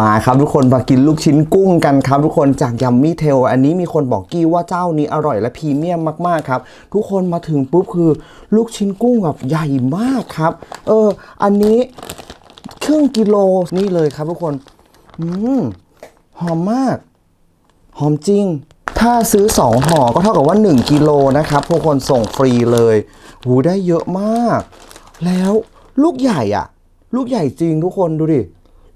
มาครับทุกคนมากินลูกชิ้นกุ้งกันครับทุกคนจากยัมมี่เทลอันนี้มีคนบอกกี้ว่าเจ้านี้อร่อยและพรีเมียมมากๆครับ ทุกคนมาถึงปุ๊บคือลูกชิ้นกุ้งแบบใหญ่มากครับ เออ อันนี้ครึ่งกิโลนี่เลยครับทุกคน อืมหอมมาก หอมจริง ถ้าซื้อ 2ห่อก็เท่ากับว่า 1กิโลนะครับทุกคนส่งฟรีเลยหูได้เยอะมาก แล้วลูกใหญ่อะลูกใหญ่จริงทุกคนดูดิ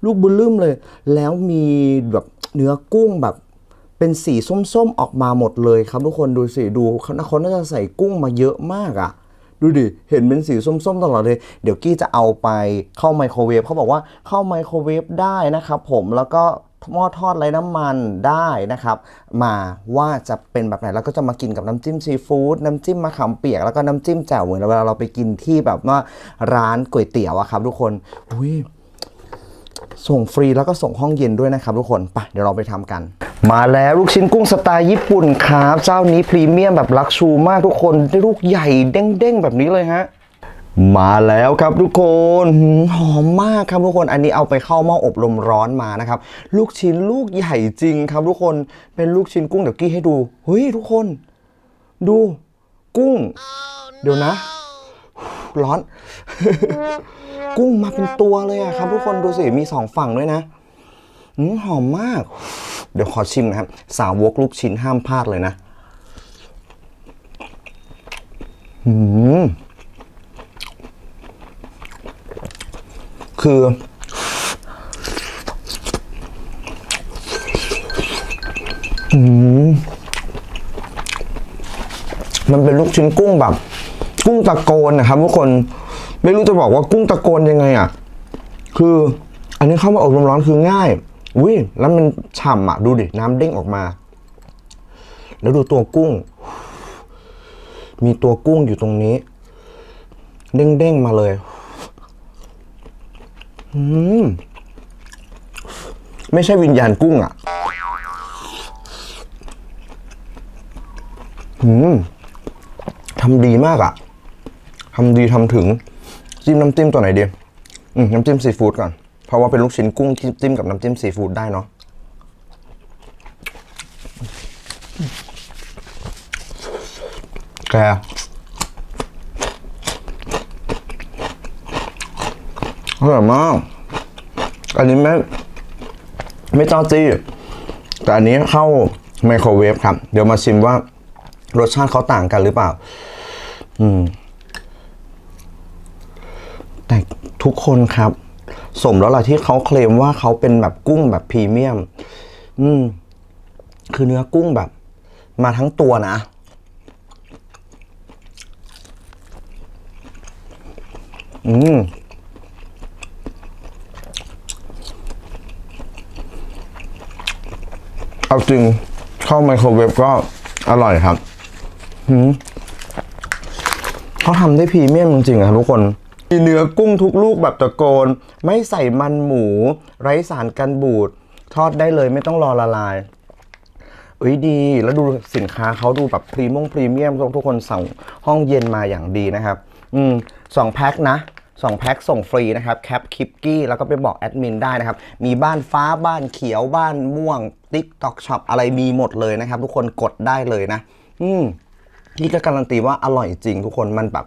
ลูกบุญลืมเลย แล้วมีแบบเนื้อกุ้งแบบเป็นสีส้มๆออกมาหมดเลยครับทุกคนดูสิดูเขาเขาน่าจะใส่กุ้งมาเยอะมากอะดูดิ เห็นเป็นสีส้มๆตลอดเลย เดี๋ยวกี้จะเอาไปเข้าไมโครเวฟเขาบอกว่าเข้าไมโครเวฟได้นะครับผมแล้วก็หม้อทอดไร้น้ำมันได้นะครับ มาว่าจะเป็นแบบไหนแล้วก็จะมากินกับน้ำจิ้มซีฟู้ดน้ำจิ้มมะขามเปียกแล้วก็น้ำจิ้มแจ่วเหมือนเวลาเราไปกินที่แบบว่าร้านก๋วยเตี๋ยวอะครับทุกคนอุ้ย ส่งฟรีแล้วก็ส่งห้องเย็นด้วยนะครับทุกคนไปเดี๋ยวเราไปทำกัน มาแล้วลูกชิ้นกุ้งสไตล์ญี่ปุ่นครับเจ้านี้พรีเมียมแบบลักชูมากทุกคนได้ลูกใหญ่เด้งๆแบบนี้เลยฮะมาแล้วครับทุกคนหืมหอมมากครับทุกคนอันนี้เอาไปเข้าหม้ออบลมร้อนมานะครับ ลูกชิ้นลูกใหญ่จริงครับทุกคนเป็นลูกชิ้นกุ้งเดี๋ยวกี้ให้ดูเฮ้ยทุกคน ดูกุ้ง เดี๋ยวนะ ร้อน กุ้งมาเป็นตัวเลยอะครับ ทุกคนดูสิมีสองฝั่งด้วยนะอืมหอมมาก เดี๋ยวขอชิมนะครับ สาวกลูกชิ้นห้ามพลาดเลยนะอืมคืออืมมันเป็นลูกชิ้นกุ้งแบบ กุ้งตะโกนนะครับทุกคน ไม่รู้จะบอกว่ากุ้งตะโกนยังไงอะ คืออันนี้เข้ามาอบลมร้อนคือง่ายอุ้ยแล้วมันฉ่ำอะ ดูดิน้ำเด้งออกมา แล้วดูตัวกุ้ง มีตัวกุ้งอยู่ตรงนี้ เด้งเด้งๆมาเลยอืมไม่ใช่วิญญาณกุ้งอะอืมทำดีมากอะทำดีทำถึง จิ้มน้ำจิ้มตัวไหนดีอืมน้ำจิ้มซีฟู้ดก่อน เพราะว่าเป็นลูกชิ้นกุ้งที่จิ้มกับน้ำจิ้มซีฟู้ดได้เนาะแกอร่อยมาก อันนี้ไม่ไม่จ้าจี้แต่อันนี้เข้าไมโครเวฟครับ เดี๋ยวมาชิมว่ารสชาติเขาต่างกันหรือเปล่า อืม แต่ ทุกคนครับ สมแล้วล่ะที่เขาเคลมว่าเขาเป็นแบบกุ้งแบบพรีเมียม อืม คือเนื้อกุ้งแบบ มาทั้งตัวนะ อืมเอาจริงเข้าไมโครเวฟก็อร่อยครับเขาทำได้พรีเมียมจริงๆอะครับทุกคน มีเนื้อกุ้งทุกลูกแบบตะโกน ไม่ใส่มันหมู ไร้สารกันบูด ทอดได้เลยไม่ต้องรอละลายเอ้ยดี แล้วดูสินค้าเขาดูแบบพรีมงพรีเมียมทุกคนสั่งห้องเย็นมาอย่างดีนะครับ อืมสองแพ็คนะสองแพ็คส่งฟรีนะครับแคปคลิปกี้แล้วก็ไปบอกแอดมินได้นะครับ มีบ้านฟ้าบ้านเขียวบ้านม่วง TikTok Shop อะไรมีหมดเลยนะครับ ทุกคนกดได้เลยนะ อืม กี้ก็การันตีว่าอร่อยจริงทุกคนมันแบบ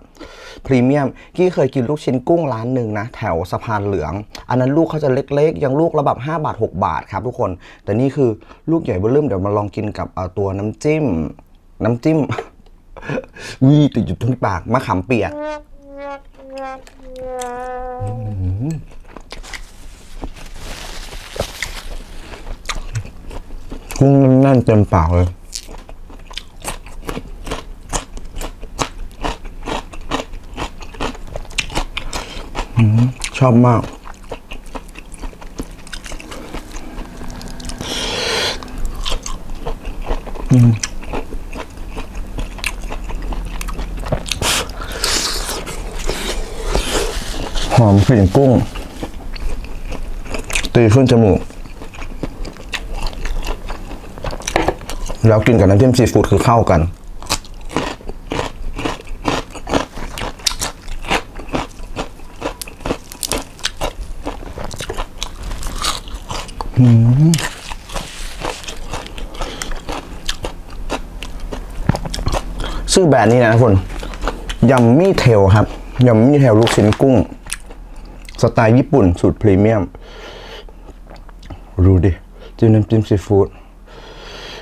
พรีเมียมกี้เคยกินลูกชิ้นกุ้งร้านหนึ่งนะ แถวสะพานเหลือง อันนั้นลูกเขาจะเล็กๆ ยังลูกละแบบ5บาท 6 บาทครับทุกคน แต่นี่คือลูกใหญ่เบื้อเริ่มเดี๋ยวมาลองกินกับตัวน้ำจิ้ม น้ำจิ้มวีติดอยู่ตรงปากมะขามเปียกกุ้งแน่นเต็มปากเลย ชอบมากหอมกลิ่นกุ้ง ตีขึ้นจมูก แล้วกินกับน้ำจิ้มซีฟู้ดคือเข้ากัน ชื่อแบรนด์นี้นะทุกคนยัมมี่เทลครับยัมมี่เทลลูกชิ้นกุ้ง สไตล์ญี่ปุ่นสูตรพรีเมียมดูดิจิ้มน้ำจิ้มซีฟู้ด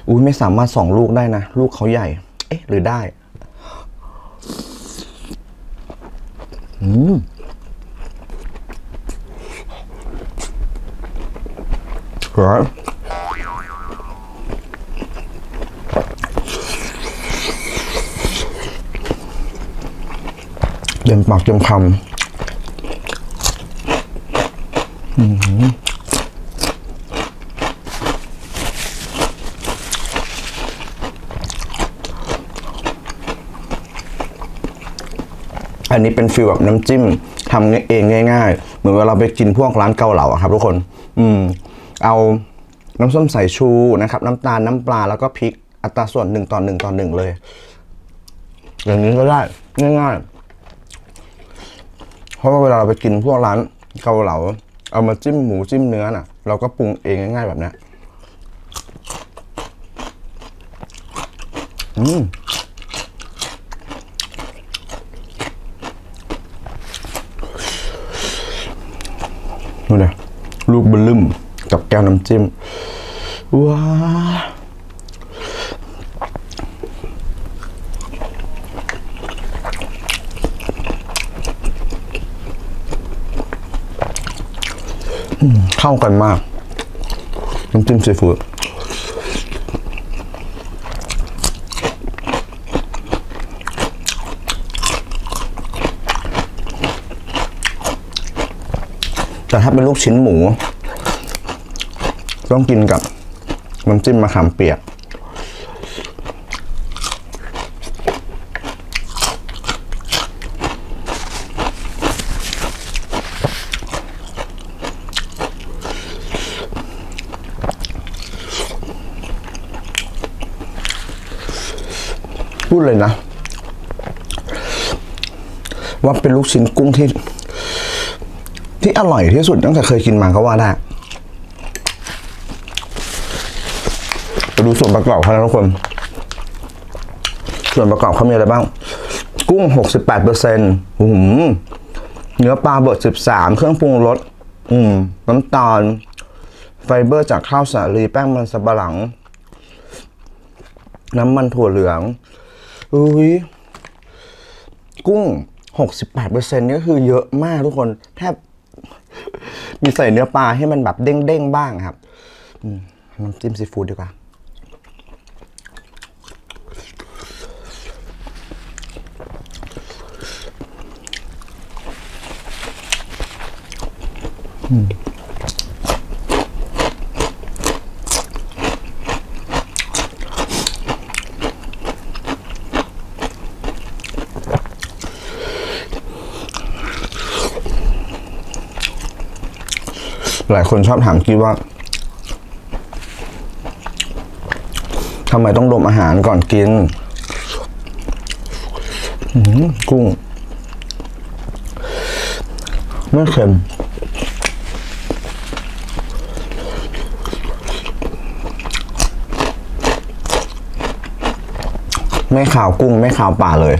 อุ้ยไม่สามารถสองลูกได้นะ ลูกเขาใหญ่ เอ๊ะ หรือได้ อืมร้อ เต็มปากเต็มคำอันนี้เป็นฟิลแบบน้ำจิ้มทำเองง่าย ๆ เหมือนเวลาเราไปกินพวกร้านเกาเหลาครับทุกคน อืม เอาน้ำส้มสายชูนะครับ น้ำตาลน้ำปลาแล้วก็พริกอัตราส่วนหนึ่งต่อหนึ่งต่อหนึ่งเลย อย่างนี้ก็ได้ง่ายๆ ราะว่าเวลาเราไปกินพวกร้านเกาเหลา เอามาจิ้มหมูจิ้มเนื้อน่ะ เราก็ปรุงเองง่ายๆแบบนี้อืมดูเนี่ยลูกบลึมกับแก้วน้ำจิ้มว้า เข้ากันมากน้ำจิ้มซีฟู้ดแต่ถ้าเป็นลูกชิ้นหมู ต้องกินกับน้ำจิ้มมะขามเปียก พูดเลยนะ ว่าเป็นลูกชิ้นกุ้งที่ ที่อร่อยที่สุดตั้งแต่เคยกินมาก็ว่าได้ไปดูส่วนประกอบเขานะทุกคน ส่วนประกอบเขามีอะไรบ้าง กุ้ง 68เปอร์เซ็นต์หืมเนื้อปลาบด 13 เครื่องปรุงรสอืม น้ำตาล ไฟเบอร์จากข้าวสาลี แป้งมันสำปะหลัง น้ำมันถั่วเหลือง อุ้ยกุ้ง 68เปอร์เซ็นต์นี่ก็คือเยอะมากทุกคนแทบมีใส่เนื้อปลาให้มันแบบเด้งๆบ้างครับน้ำจิ้มซีฟู้ดดีกว่า หลายคนชอบถามกี้ว่าทำไมต้องดมอาหารก่อนกินกุ้ง ไม่เค็มไม่ขาวกุ้ง ไม่ขาวป่าเลย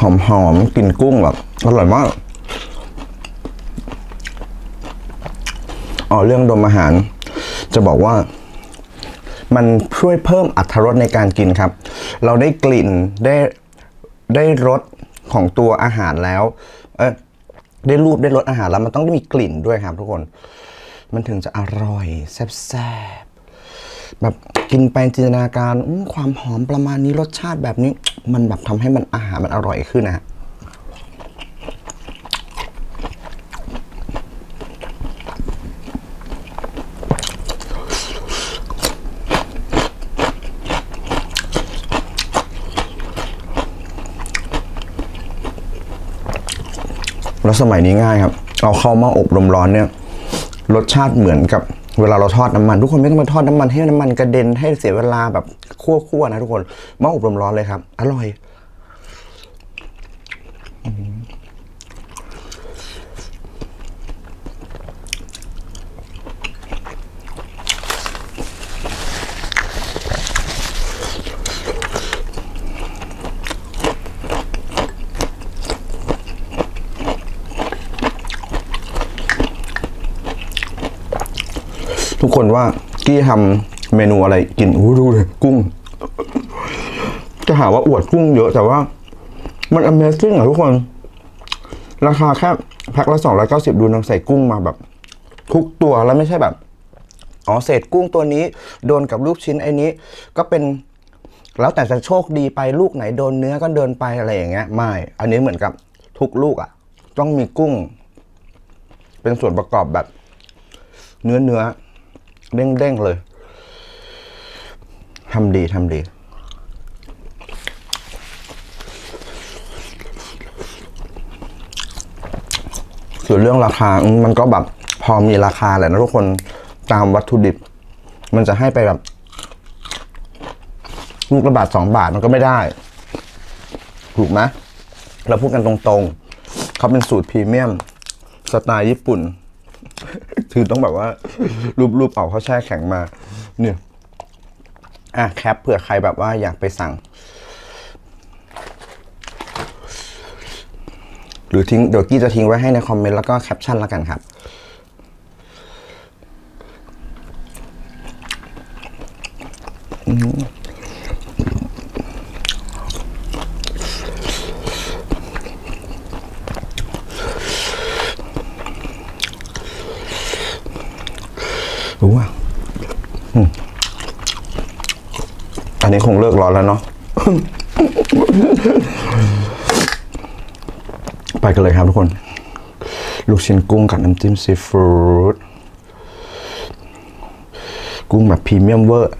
หอมหอมกลินกุ้งแบบอร่อยมาก อ๋อเรื่องดมอาหาร จะบอกว่า มันช่วยเพิ่มอรรถรสในการกินครับ เราได้กลิ่นได้ได้รสของตัวอาหารแล้วเออได้รูปได้รสอาหารแล้วมันต้องได้มีกลิ่นด้วยครับ ทุกคน มันถึงจะอร่อยแซ่บๆแบบกินไปจินตนาการความหอมประมาณนี้รสชาติแบบนี้ มันแบบทำให้มันอาหารมันอร่อยขึ้นนะ แล้วสมัยนี้ง่ายครับ เอาเข้ามาอบลมร้อนเนี่ย รสชาติเหมือนกับเวลาเราทอดน้ำมัน ทุกคนไม่ต้องมาทอดน้ำมันให้น้ำมันกระเด็นให้เสียเวลาแบบคั่วๆนะทุกคนมาอบลมร้อนเลยครับ อร่อย ทุกคนว่ากี้ทำเมนูอะไรกินอู้ดูเลยกุ้ง จะหาว่าอวดกุ้งเยอะแต่ว่า มัน Amazing อะทุกคน ราคาแค่แพ็คละสองร้อยเก้าสิบดูนางใส่กุ้งมาแบบ ทุกตัวแล้วไม่ใช่แบบอ๋อเศษกุ้งตัวนี้ โดนกับลูกชิ้นไอ้นี้ ก็เป็นแล้วแต่จะโชคดีไปลูกไหนโดนเนื้อก็เดินไปอะไรอย่างเงี้ยไม่ อันนี้เหมือนกับทุกลูกอะ่ะ ต้องมีกุ้ง เป็นส่วนประกอบแบบ เนื้อเนื้อ เด้งเด้งๆเลยทำดีทำดีส่วนเรื่องราคามมันก็แบบพอมีราคาแหละนะทุกคนตามวัตถุดิบ มันจะให้ไปแบบลูกละบาทสองบาทมันก็ไม่ได้ ถูกไหมเราพูดกันตรงๆ เขาเป็นสูตรพรีเมียม สไตล์ญี่ปุ่น คือต้องแบบว่า รูปๆเอาเขาแช่แข็งมา เนี่ย อะแคปเผื่อใครแบบว่าอยากไปสั่ง หรือทิ้งเดี๋ยวกี้จะทิ้งไว้ให้ในคอมเมนต์แล้วก็แคปชั่นแล้วกันครับรู้ว่าอันนี้คงเลิกร้อน แล้วเนาะไปกันเลยครับทุกคน ลูกชิ้นกุ้งกับน้ำจิ้มซีฟู้ดกุ้งแบบพรีเมียมเวอร์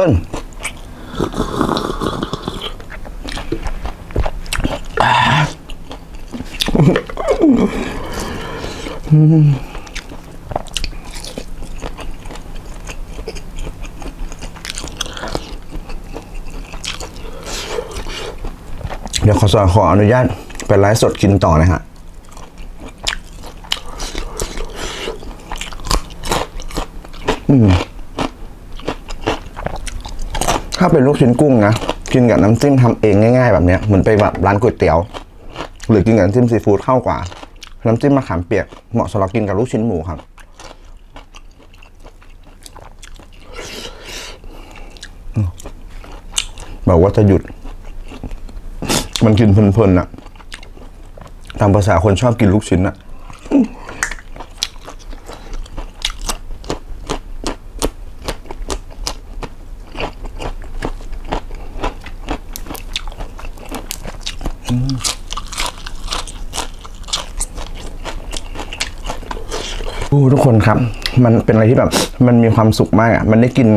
ส่วนเดี๋ยวขอสอขออนุญาตไปไลฟ์สดกินต่อนะฮะอือ ถ้าเป็นลูกชิ้นกุ้งนะ กินกับน้ำจิ้มทำเองง่ายๆ แบบเนี้ยเหมือนไปแบบร้านก๋วยเตี๋ยว หรือกินกับน้ำจิ้มซีฟู้ดเข้ากว่า น้ำจิ้มมะขามเปียกเหมาะสำหรับกินกับลูกชิ้นหมูครับบอกว่าจะหยุด มันกินเพลินๆอะตามภาษาคนชอบกินลูกชิ้นอะโอ้ทุกคนครับ มันเป็นอะไรที่แบบมันมีความสุขมากอะมันได้กิน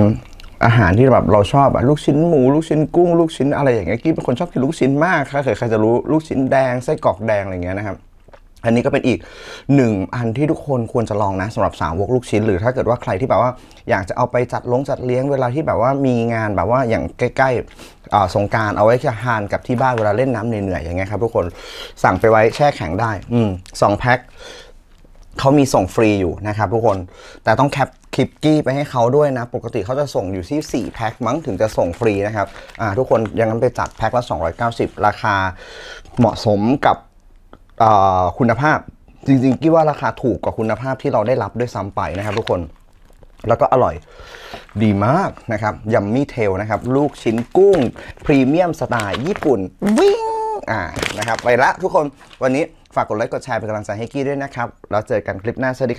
อาหารที่แบบเราชอบอะลูกชิ้นหมูลูกชิ้นกุ้งลูกชิ้นอะไรอย่างเงี้ยกี้เป็นคนชอบกินลูกชิ้นมากถ้าเคยใครจะรู้ลูกชิ้นแดงไส้กรอกแดงอะไรเงี้ยนะครับอันนี้ก็เป็นอีกหนึ่งอันที่ทุกคนควรจะลองนะสำหรับสาวกลูกชิ้น หรือถ้าเกิดว่าใครที่แบบว่าอยากจะเอาไปจัดลงจัดเลี้ยงเวลาที่แบบว่ามีงานแบบว่าอย่างใกล้ๆสงการเอาไว้จะทานกับที่บ้านเวลาเล่นน้ำเหนื่อยๆอย่างเงี้ยครับทุกคนสั่งไปไว้แช่แข็งได้อืมสองแพ็ค เขามีส่งฟรีอยู่นะครับทุกคน แต่ต้องแคปคลิปกี้ไปให้เขาด้วยนะ ปกติเขาจะส่งอยู่ที่ 4 แพ็คมั้งถึงจะส่งฟรีนะครับอ่าทุกคนยังงั้นไปจัดแพ็คละ 290 ราคาเหมาะสมกับคุณภาพ จริงๆกี้ว่าราคาถูกกว่าคุณภาพที่เราได้รับด้วยซ้ำไปนะครับ ทุกคน แล้วก็อร่อยดีมากนะครับยัมมี่เทลนะครับ ลูกชิ้นกุ้ง พรีเมียมสไตล์ญี่ปุ่นวิ่งอ่านะครับ ไปละทุกคนวันนี้ ฝากกดไลค์กดแชร์เป็นกำลังใจให้กี้ด้วยนะครับ แล้วเจอกันคลิปหน้าสวัสดี